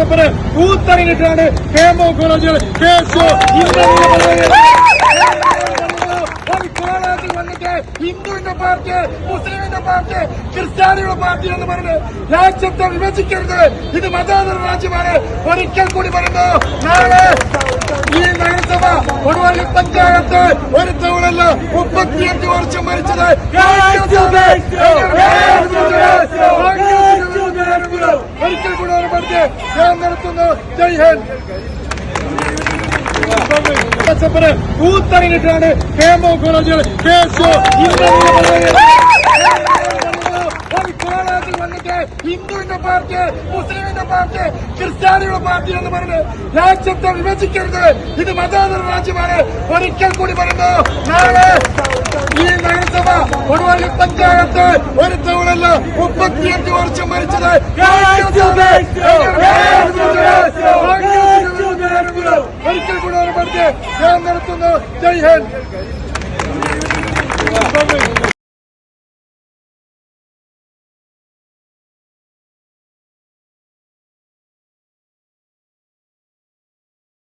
പച്ചപ്പന് കൂത്തറിഞ്ഞിട്ടാണ് ഹേമോ കോളേജുകൾ ഹിന്ദുവിന്റെ പാർട്ടി മുസ്ലിമിന്റെ പാർട്ടി ക്രിസ്ത്യാനിയുടെ പാർട്ടി എന്ന് പറഞ്ഞ് രാജ്യത്തെ വിഭജിക്കരുത്. ഇത് മതേതര രാജ്യമാണ്. ഒരിക്കൽ കൂടി പറയുന്നു നാളെ ഈ നഗരസഭ കൊടുവള്ളി പഞ്ചായത്ത് ഒരു തവണല്ല മുപ്പത്തിയഞ്ച് വർഷം ഭരിച്ചത്. ഓർമ്മപ്പെടുത്തി ഞാൻ നടത്തുന്നു ജയ് ഹിന്ദ്. കൂത്തറിഞ്ഞിട്ടാണ് കെ എം ഒ കോളേജിൽ വന്നിട്ട് ഹിന്ദുവിന്റെ പാർട്ടി മുസ്ലിമിന്റെ പാർട്ടി ക്രിസ്ത്യാനികളുടെ പാർട്ടി എന്ന് പറഞ്ഞ് രാജ്യത്തെ വിഭജിക്കരുത്. ഇത് മതേതര രാജ്യമാണ്. ഒരിക്കൽ കൂടി പറയുന്നു നാളെ ഈ നഗരസഭ കൊടുവള്ളി പഞ്ചായത്ത് വർഷം ഭരിച്ചത് ഒരിക്കൽ കൂടി ഓർമ്മപ്പെടുത്തി ഞാൻ നടത്തുന്നു ജയ് ഹിന്ദ്.